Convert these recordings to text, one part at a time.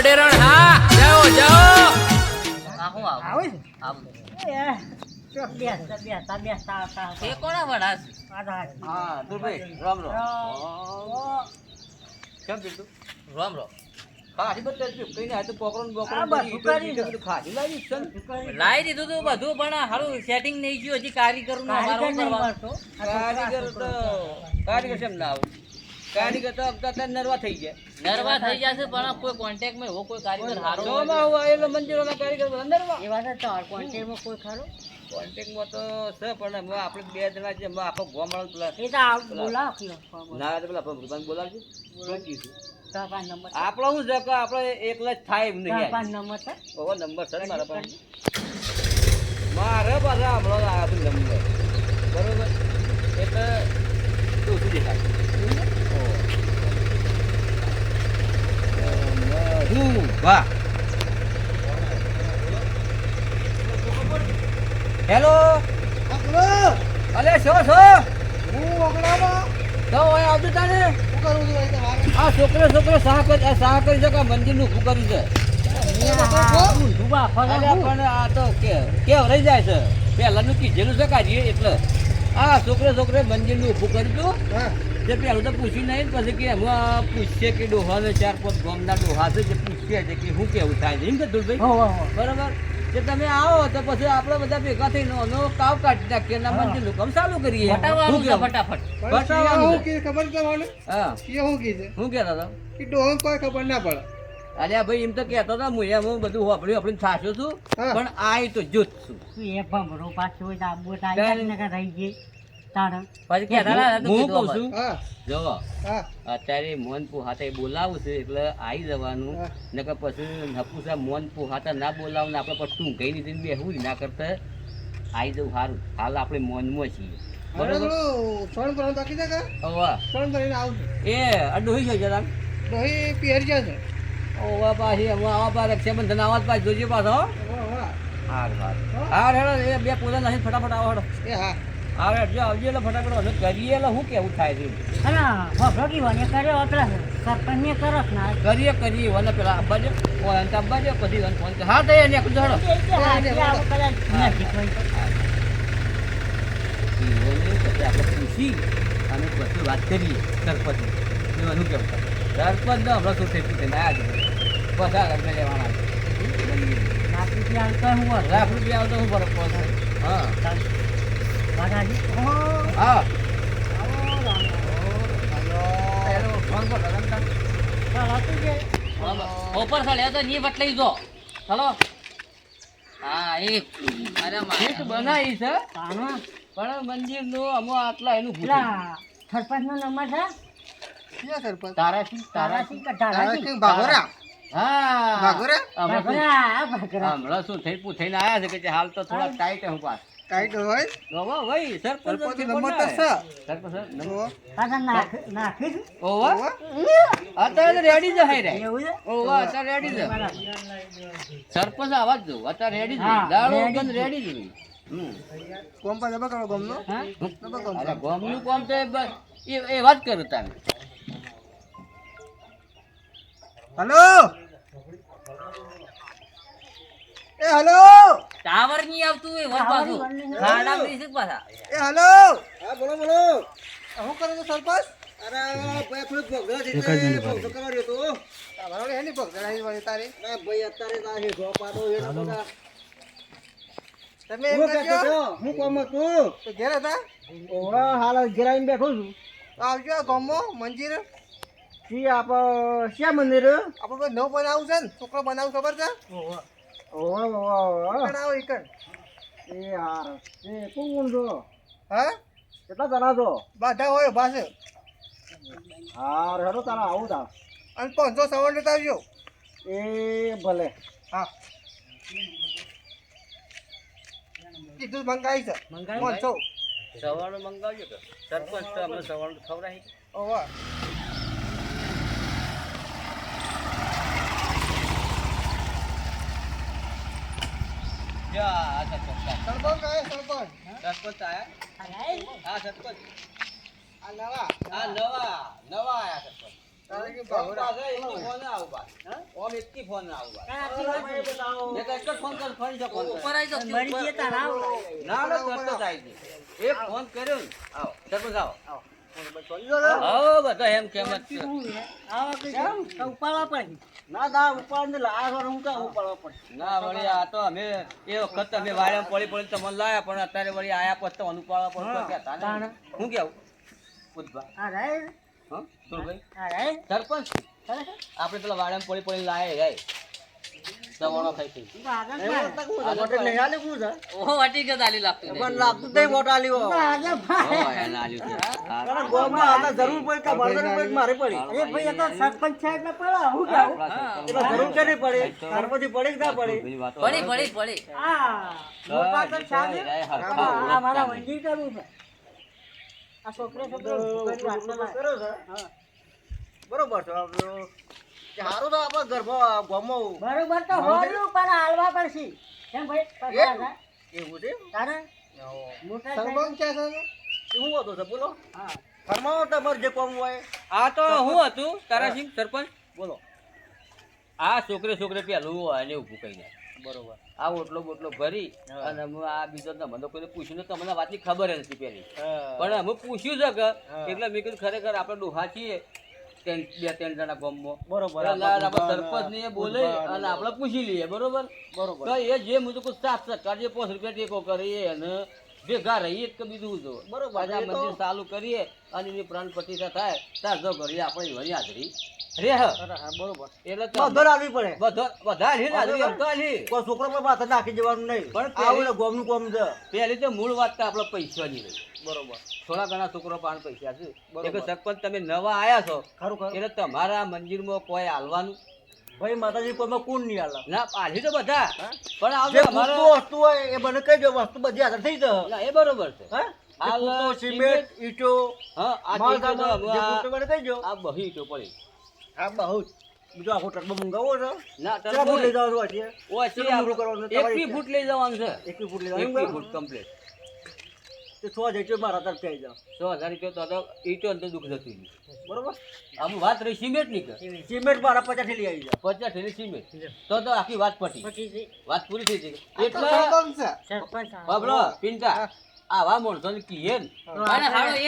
અડેરણ હા જાઓ જાઓ. આ હું આવું આવે આવું એ કોના હા દુર્ભાઈ રામ રામ. કેમ કીધું રોમ દીધું તું બધું પણ હારું સેટિંગ નહીં ગયું હજી કારીગરનું કારીગર કારીગર તો કેમ ના આવે કારીગર તો અત્યારે તો નરવા થઈ જાય નરવા થઈ જશે પણ કોઈ કોન્ટેક્ટમાં એવો કોઈ કારીગર હારો જો માં આવું આયેલો મંદિરોના કારીગર નરવા. એ વાત તો કોન્ટેક્ટમાં કોઈ ખરો? કોન્ટેક્ટમાં તો છે પણ અમે આપણે બે જણા છે આખો ગોમાળો પેલા એ તો આવ બોલાવ ના તો પેલા ભગવાન બોલાવજો. બોલાવજો આપણો શું છે કે આપણે એકલા જ થાય એમ નહીં પાંચ નંબર છે. ઓવો નંબર છે મારા પાસે. મારે પાછા આપણો આવ્યા નંબર. બરોબર? એટલે શું શું દેખાય? હું વાહ. હેલો અલે શો શો તો ઓય આવજો તારે. આ છોકરો છોકરો સાહ કરી આ સાહ કરી છે કે મંદિરનું ઊભું કર્યું છે? પણ આ તો કે કેવ રહી જાય છે. પહેલાનું કીધેલું છે કાઢીએ એટલે. આ છોકરે છોકરે મંદિરનું ઊભું કર્યું દઉં જે પેલું તો પૂછી નહીં પછી કે એમ પૂછશે કે ડોહા ને ચાર પાંચ ગામના ડોહા છે જે પૂછશે છે કે શું કેવું થાય છે. એમ કે હો હો હો. બરાબર? જે તમે આવો તો પછી આપણે બધા ભેગા થઈને એનો કાવ કાઢી નાખીએ અને મંદિર કામ ચાલુ કરીએ? ફટાફટ. છે. ખબર તમારે હા. એ શું કીધે? શું કહેતા હતા? કે ડોહન કોઈ ખબર ના પડે. અલ્યા ભાઈ એમ તો કહેતો હતા હું એમ હું બધું વાપર્યું આપણે થાશું છું પણ આ તો જૂથ છું તું એ ભમરો પાછો હોય તો આબુ તો આઈ ને કે રહી ગઈ પછી હું કહું છું? હા. અત્યારે મોન પુહાતા બોલાવું છે એટલે આવી જવાનું. નકર પછી નપુસા મોન પુહાતા ના બોલાવું આપણે પછી ટૂંકાઈ નીતિ બેહવું જ ના કરતા. આવી જવું સારું હાલ આપણે મોનમાં છીએ. બરોબર? સોન કરવાનું બાકી છે કે? ઓવા. સોન કરીને આવું એ અડું હોય છે જરા. ડોહી પહેરી જશે ઓવા પાછી હવે આવા પા રક્ષાબંધન આવા પાછી જોજે પાછો હો. વાહ, વાહ. હાર. હાર હાર. હેડો એ બે પોતા નથી ફટાફટ આવો હેડો. એ હા. હાર હેડજો આવજો એટલે ફટાફટ હવે કરીએ એટલે શું કેવું થાય છે? અને ભમરો કીવાને કર્યો પેલા સરપંચ ને કરસ ના? કરીએ કરીએ વને પેલા અબ્બાજો ફોન અંત અબ્બાજો પછી વન ફોન હા તો એને આપણે પૂછી અને પછી વાત કરીએ સરપંચ એનું કેવું સરપંચ તો હમણાં શું થઈ ગયું જ બધા ઘરને લેવાના લાખ રૂપિયા આવતો હું ફરક પડશે? હા. હા. એનો ફોન તો ની જો હા એ અરે મારે બનાવી છે પણ મંદિરનું અમો આટલા એનું પૂછ્યું. સરપંચ નો નંબર છે ક્યાં સરપંચ તારાથી તારાથી કે તારા તારાથી હા ભાગોરા? હમણાં શું-. હમણાં થઈ પૂછીને આયા છે કે હાલ તો થોડા ટાઈટ હું પાસ ટાઈટ હોય. બાબા ભાઈ સરપંચ સરપંચ નંબર તો છે. સરપંચ નંબર. પાછા નાખ- નાખી દઉં. ઓવા ઓવા. અત્યારે રેડી જ હઈ રે એવું છે? અત્યારે રેડી જ. સરપંચ આવાજ દો અત્યારે રેડી જ. હા, જ. રેડી જ કોમ પર જબા કરો ગમનો? હા? અરે ગામનું કામ તો બસ એ એ વાત કરું તમે હલો? એ હલો. ટાવરની આવતું એ વર પાછું. ખાડા ની સિક પાછા. એ હલો. હા બોલો બોલો. શું કરો તો સરપંચ? અરે ભાઈ થોડું ભોગરા છે ભોગરો કરવા રહ્યો તો તમારો એની ભોગરા આવી વાળી તારી. ના ભાઈ અત્યારે ના છે જો પાડો એ બધા. તમે એમ હું કોમ તું તો ઘેર હતા? ઓવા હાલ ઘેર આવીને બેઠો છું. આવજો ગમો મંદિર. જી આપ શ્યા મંદિર? આપણે નવ બનાવું છે ને છોકરો બનાવું ખબર છે? ઓવા ઓવા ઓવા આવો એકન એ હાર એ કોણ છો? હા? કેટલા જણા છો? બધા હોય પાસે હાર હેડો તારા આવું તા અને પાંચસો સવાર લેતા આવજો. એ ભલે. હા. કીધું મંગાવી છે. મંગાવી? પાંચસો. સવારનું મંગાવજો સરપંચ તો અમને સવારનું ખવડાવી ઓવા આ સરપંચ સરપંચ આયા? સરપંચ. આ નવા. આ નવા નવા આયા સરપંચ. એક ફોન કર્યો, સરપંચ આવો. બધા એમ કેમ? ઉપાડવા પડે. ના ના ઉપાડ લાયા હું કાં ઉપાડવા પડે? ના વળી આ તો અમે એ વખત અમે વાળામાં પડી પડી તમને લાયા પણ અત્યારે વળી આયા પછી તો અનુપાળવા પડતો કહેતા ને. હું કેવું? પૂછવા આ રહે? હા? સુરભાઈ આ રહે? સરપંચ? આપણે પેલા વાળામાં પડી પડી લાયા જાય દવાણો ખાઈ ખાઈ આગળ પાડે. કે હું નહીં આલી હું છે? ઓહો, વાટી ગયો તાલી લાગતું મને લાગતું જ વોટ આલી હું આગળ પાડે. હો, આલ્યું છે. હા. કારણ ગામમાં આના જરૂર પડી કે મારે પડી મારે પડી અરે ભાઈ એ તો સરપંચ છે એટલે પડે. હું કહું? આપણા એટલે જરૂર છે નહીં પડી ત્યાર પછી કે ના પડી પડી પડી પડી આ મોટા તો ચાલે. આ મારા વંજી કરવું છે. આ છોકરો છોકરો. કર્યો છે બરોબર છે આપણો હારું તો આપણે ઘરમાં ગમો. બરોબર તો હોયું પણ હાલવા પડશે. કેમ ભાઈ? એવું છે? તારે? સાહેબ? છે એ હતો છે બોલો. હા. ફરમાવો તમારે જે કામ હોય. આ તો હું હતું? તારાસિંહ સરપંચ? બોલો. આ છોકરે છોકરે પેલું એને ઊભું કહી બરોબર. આ ઓટલો બોટલો ભરી અને અમે આ બીજો મને કોઈને પૂછ્યું તમને વાતની ખબર નથી પેલી પણ અમે પૂછ્યું છે કે એટલે મેં કીધું ખરેખર આપણે ડોહા છીએ ત્રણ બે ત્રણ જણા ગામમાં. બરોબર સરપંચ ને એ બોલે અને આપણે પૂછી લઈએ બરોબર? બરોબર. તો એ જે મુજબ સાત સત્કાર જે પાંચ રૂપિયા ટેકો કરીએ અને ભેગા રહીએ કે બીજું જો બરોબર, આ મંદિર ચાલુ કરીએ અને એની પ્રાણ પ્રતિષ્ઠા થાય ત્યાર જો કરીએ આપણે હાજરી. રે હ. હા, બરોબર. એટલે તો બધો લાવવી પડે. બધા બધા લે હાજરી એમ તો લે. કોઈ છોકરો પર માથે નાખી જવાનું નહીં. પણ આવું ગોમનું કોમ છે. પહેલી તો મૂળ વાત તો આપણે પૈસાની રહી. બરોબર. થોડા ઘણા છોકરો પાસે પૈસા છે. બરોબર. સરપંચ તમે નવા આયા છો ખરું એટલે તમારા મંદિરમાં કોઈ હાલવાનું ભાઈ માતાજી કોઈમાં કોણ નહીં આલા. ના પાછી તો બધા? પણ આવજો અમારે વસ્તુ હોય એ મને કહી દો વસ્તુ બધી હાજર થઈ જશે. ના, એ બરોબર છે. હા? આલો સિમેન્ટ ઈંટો હા આ જે મને કહી દો આ બહી ઈટો પડી. આ બહુ બીજો આખો ટ્રકમાં મંગાવો છે. ના કેટલા લઈ જવાનું છે. ઓય છે કેટલું મોટું આપણે કરવાનું? તમારી એકવી ફૂટ લઈ જવાનું છે. એકવી ફૂટ લઈ એકવી જવાનું ફૂટ કમ્પ્લીટ તે છ મારા તરફ આવી હજાર રૂપિયા તો તો ઈંટો ને દુઃખ જતું બરોબર? આમ વાત રહી સિમેન્ટ કે? સિમેન્ટ. મારા પચાસ લઈ આવી જાઓ પચાસ થેલી સિમેન્ટ. તો તો આખી વાત પટી વાત પૂરી થઈ ગઈ. એટલે બાબલો પિંટા આવા માણસો ને. કીએ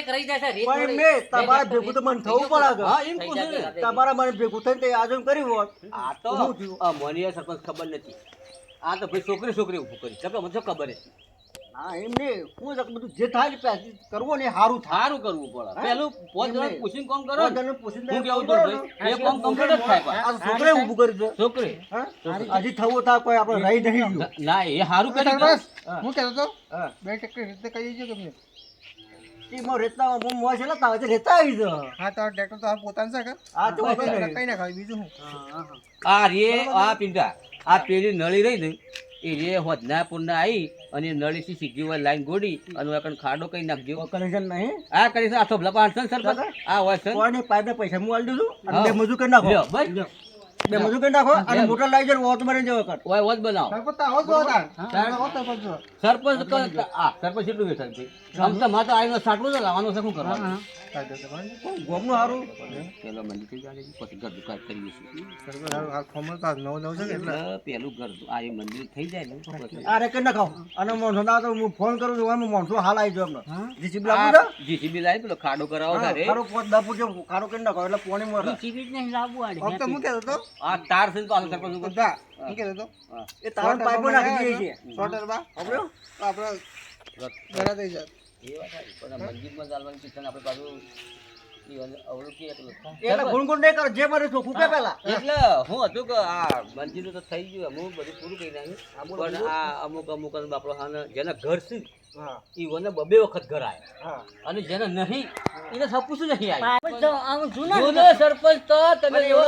એક રહી પણ. મેં તમારે ભેગું તો મને થવું પડે હા એમ પૂછું તમારા મને ભેગું થઈને તે આજુ કર્યું હોત આ તો આ મને સરપંચ ખબર નથી. આ તો ભાઈ છોકરી છોકરી ઊભું કરી. શકે મને ખબર હતી હા એમ નહીં હું બધું જે થાય ને પહેલાથી કરવું ને સારું સારું કરવું પડે. પેલું પોત એમ પૂછીને કોમ કરો કોઈ પૂછીને હું કેવું કરવું છું પડે ભાઈ? એ કોમ કમ્પ્લીટ જ થાય આ છોકરે ઊભું કર્યું છે. છોકરી. હજી થવું થાય કોઈ આપણે રહી નહીં ના એ સારું કરી હા. હું કહેતો તો બે ટક્કર રીતે કહી દેજો તમને? મને એમાં રેતના હું મોં છે ને તાવે રેતા આવી છે. હા તો ટ્રેક્ટર તો આ પોતાનું છે કે? આ તો કઈ. ના ખાવી બીજું હું આ રે આ પેલી નળી રહી ને એ રે હોદના પૂરના આવી અને નળીથી સીધી હોય લાઈન ગોડી અને એકણ ખાડો કઈ નાખજો. connection નહીં? આ કરી આ થોભલા પાંચસો ને સરપંચ? આ હોય સર પાઇપને પૈસા? હું આલી દીધું મજૂર કરી નાખો. બસ. બે મજૂર કરી નાખો અને મોટર લાવી જાય વોટ મરી જવો કર. ઓય હોદ બનાવો. સરપંચ તો આવો જ સરપંચ આ સરપંચ એટલું. બેઠા છે આમ તો માતા આઈનો સાટલું છે લાવવાનું છે શું કરવાનું. ગોમનું પેલો થઈ જાય પછી ઘર દુકાન કરીએ છીએ. પેલું ઘર આ એ મંદિર થઈ જાય ને કરી અને તો હું ફોન કરું છું માણસો હાલ આવી જાવ જીસીબી લાવું જીસીબી લાવી પેલો ખાડો કરાવો કરી નાખો એટલે પોણી મળે ટીવી જ નહીં લાવવું તો હું કહેતો તો આ તાર છે ને સરપંચ ઉપર. બધા હું કહેતો તો એ તારણ પાઇપો નાખી દઈએ છીએ. સો ટરબા આપણે તો ઘરે થઈ જાય. એ વાત પણ મંદિરમાં ચાલવાનું કિચન આપણે પાછું ઈ અવળું- અવળું કે એટલું. એટલે ગુણ ગુણ નહીં કરો. જે મારે ચોખ્ખું કે પેલા એટલે હું હતું કે આ મંદિરનું તો થઈ ગયું. અમુક બધું પૂરું કરી નાખ્યું. આ અમુક અમુક બાપડો હાને જેના ઘર છે હા. બબે વખત ઘર આવ્યા અને જેને નહીં એને સપુસું નહીં આવ્યું. પાઇપ તો આમ જૂના જૂનો સરપંચ તો તમે પણ એવો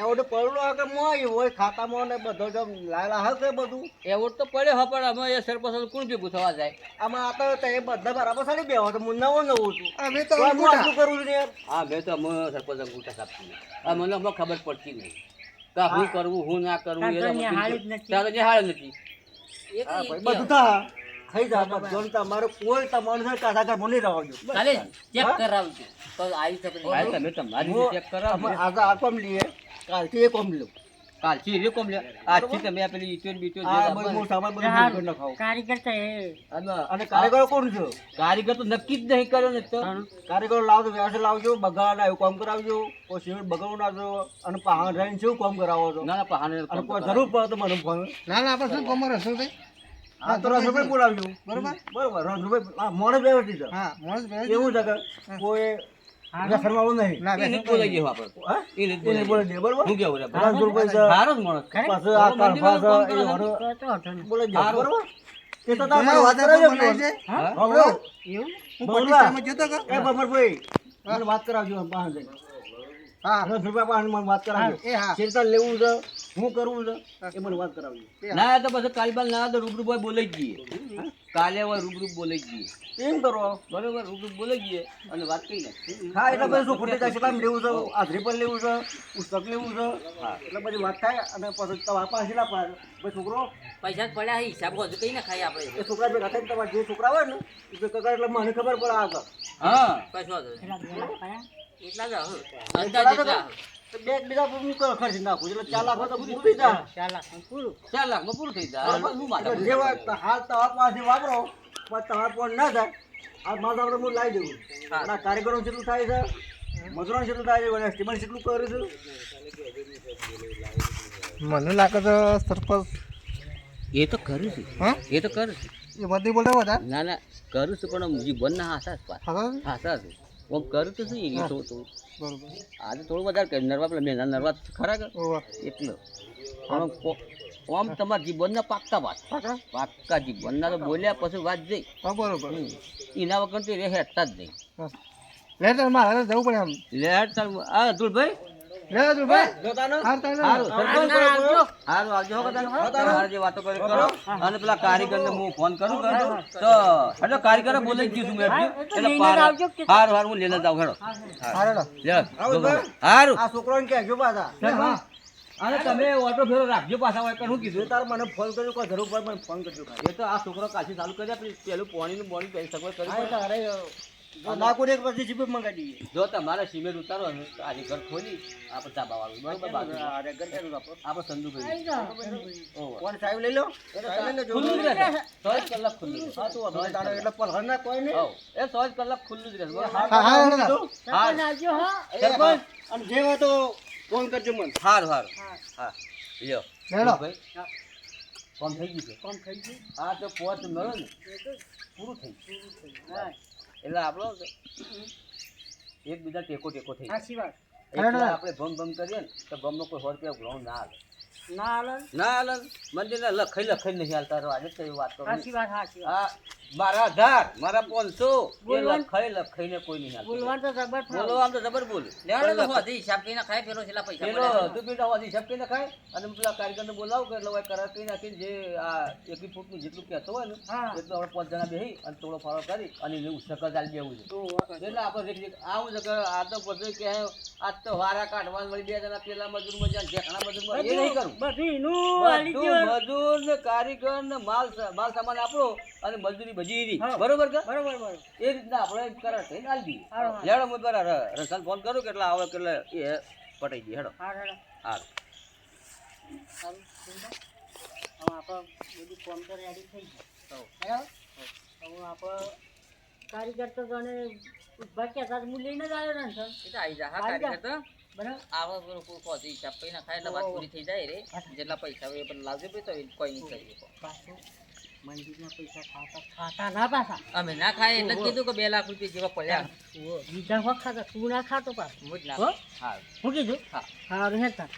એવો એવો પડલો કે મોય હોય? ખાતામાં ને બધો જો લાયેલા હશે બધું? એવોર્ડ તો પડ્યો હ પણ અમે એ સરપંચ કોણ ભેગું થવા જાય? આમાં આ તો એ બધા બરાબર સાડી બેહો તો હું નવો નવો છું. અમે તો તો અંગૂઠા. આટલું કરું છું યાર હા મેં તો અમે સરપંચ અંગૂઠા કાપતી આ મને અમે ખબર પડતી નહીં. કે હું કરવું હું ના કરવું એ તો નિહાળ નથી. તાર બધું ખાઈ જા તમારે કોઈ તમારું છે કાઢા ચેક કરાવજો તો આવી શકે ભાઈ તમે તમારી રીતે ચેક કરાવો. અમે આ કોમ લઈએ કાલથી એ કોમ લ્યો. કાલથી એ કોમ લે આજથી તમે પેલી ઈટો ને જે આ બધું સામાન બધું હારું. ભેગું કરી કારીગર તો એ. અને કારીગરો કોણ છે? કારીગર તો નક્કી જ નહીં કર્યો ને તો. કારીગરો લાવજો વ્યવસાય લાવજો બગાડ એવું કામ કરાવજો. કોઈ સિમેન્ટ બગાડવું ના જો. અને પહાણ રહીને શું કામ કરાવો છો? ના ના અને કોઈ જરૂર પડે તો મને ફોન ના ના આપણે શું કોમર હશું ભાઈ? હા તો રસ રૂપિયા બોલાવજો બરોબર. બરોબર? રસ રૂપિયા મોડે વ્યવસ્થિત હા માણસ બે એવું છે કે કોઈ માણસ વાત કરાવજો પાંચ. હા? બરોબર એવું હું બોલવા. પચીસ ટાઈમે જતો કે એ બમરભાઈ મને વાત કરાવજો. આમ બહાર જઈને. હા રસ રૂપિયા બહાર મને વાત કરાવજો એ હા. ચેતન લેવું છે શું કરવું છે એ મને વાત કરાવજો. ના તો પછી કાલબાલ ના તો રૂબરૂ ભાઈ બોલાઈ જ જઈએ. કાલે હોય રૂબરૂ બોલે જ જઈએ. એમ કરો. બરોબર રૂબરૂ બોલાઈ જઈએ અને વાત કરી નાખીએ હા એટલે પછી શું ખોટી જાય કેટલામ લેવું છે આધરી પર લેવું છે પુસ્તક લેવું છે હા. એટલે પછી વાત થાય અને પછી તમારા પાસે ના પાડે. પછી છોકરો પૈસા જ પડ્યા હિસાબ કઈ ના ખાઈ આપણે. એ છોકરા ભેગા થઈને તમારા જે છોકરા હોય ને એ એટલે મને ખબર પડે આગળ હા. કશો એટલા જ અંદાજ એટલા બે બીજા પર હું ખર્ચી નાખું. એટલે ચાર લાખ તો પૂરું થઈ જાય ચાર લાખ પૂરું. ચાર લાખમાં પૂરું થઈ જાય. બરોબર? શું માથા એટલે જે હોય તો હાલ તમારા પાસે વાપરો. પણ તમારા પણ ના થાય. આ આપણે હું લાવી દઉં હા. કાર્યક્રમ આ થાય છે મજૂરો જેટલું થાય છે અને કેટલું કરું છું. મને લાગે તો સરપંચ એ તો કરું છું. હા? એ તો કરું છું. એ બધી બોલતા બધા? ના ના. કરું છું પણ જીવન ના હાસા જ હાસા છે હું કરું તો શું એ તો તું? બરોબર. આજે થોડું વધારે કર્યું નરવા પેલા મેં નરવા ખરા કે? એટલો. આમ તમારા જીવનના પાક્કા વાત. પાકા પાક્કા જીવનના તો બોલ્યા પછી વાત જઈ. બરોબર. એના વગર તો એ હેઠતા જ નહીં. લેટર મારે જવું પડે આમ. લેટર આ ધૂળભાઈ લે તો ભાઈ જોતાનો હારું સરપંચ ના, આવજો. હારું આવજો હો જે વાતો કરી કરો. અને પેલા કારીગરને હું ફોન કરું કરું તો એટલે કારીગરે ગયું છું મેં એટલે હારું હારું હું હેડો. હારું આ છોકરાને પાછા. અને તમે ઓટો ફેરો રાખજો પાછા હોય પણ જો કીધું. તાર મને ફોન કર્યો કોઈ જરૂર પડે મને ફોન કરજો. એ તો આ છોકરો કાશી ચાલુ કરી આપી પેલું પાણીનું બોણી સગવડ કરી કોઈ એક પછી જીપે મંગાવી દઈએ. જો તમારે સિમેન્ટ ઉતારો ને આજે ઘર ખોલી આપણે ચાબા વાળું બરોબર. આપણે સંદુ. સાહેબ લઈ લો? લઈ લેજો. ખુલ્લું જ રહેશે. ચોવીસ કલાક ખુલ્લું હા, તું વાંધો નહીં, તારે ના કોઈ નહીં. હોવ. એ ચોવીસ કલાક ખુલ્લું જ રહેશે. હા અને તો ફોન કરજો મને. હારું હારું. હા. લ્યો. ભાઈ કોમ થઈ ગયું છે? કોમ થઈ ગયું. હા તો પોચ મળો ને. પૂરું થઈ ગયું. એટલે આપણો એકબીજા ટેકો ટેકો થઈ સાચી વાત. એટલે આપણે ભમ ભમ કરીએ ને તો ભમનો કોઈ સો રૂપિયા ગ્રાઉન્ડ ના હાલે. ના હાલે ના? હાલે મંદિરના લખાઈ લખાઈ નહીં હાલતા. આજે કઈ વાત કરો સાચી વાત સાચી આ મારા આધાર. મારા પાંચસો. બોલવાનું- લખાઈ ને કોઈ નહીં બોલવાનું તો જબર બોલો આમ તો જબર બોલ. લેવાનો તો હોધી હિસાબ કઈ ના ખાય પેલો છેલ્લા પૈસા પેલો તું પેલા હોવાથી હિસાબ કઈ નખાય અને પેલા કારીગરને બોલાવ કે એટલે હવે કરાર કઈ નાખીને જે આ એકવી ફૂટનું જેટલું કહેતો હોય ને એટલું આપણે પાંચ જણા બેસી અને થોડો ફાળો કરી અને એને ઉસકર ચાલી દેવું છે. એટલે આપણે આવું છે કે આ તો બધું કે આજ તો વારા કાઢવા વળી બે જણા પેલા મજૂર મજા ઠેકાણા મજૂર એ નહીં કરું. બધું. મજૂર ને કારીગર ને માલ માલ સામાન આપણો અને મજૂરી હા. બરોબર કે? બરોબર બરોબર. એ રીતના આપણે કરાર થઈને આલી દઈએ. લેડો હું પેલા ર- ફોન કરું કે એટલે આવે કેટલે એ પટાઈ દઈએ હેડો. હા હા હાલ. સારું આપણે બધું ફોન કરી રેડી થઈ ગયું. બરાબર આપણે કારીગર તો જાણે બાકી કહેતા હું લઈને જ આવ્યો ને સર એ તો આઈ જા હા. કારીગર તો. બરાબર? આવા હોધી હિસાબ કઈ ખાય એટલે વાત પૂરી થઈ જાય રે. જેટલા પૈસા હોય એ પણ લાવજો ભાઈ તો એ કોઈ નહીં કરીએ. પાછું. મંદિરના પૈસા ખાતા ખાતા ના પાછા. અમે ના ખાય એટલે કીધું કે બે લાખ રૂપિયા જેવા પડ્યા. બીજા વખત ખાતા તું ના ખાતો પાછું. હું જ ના હા? હું. કીધું? હા. સારું હેતા.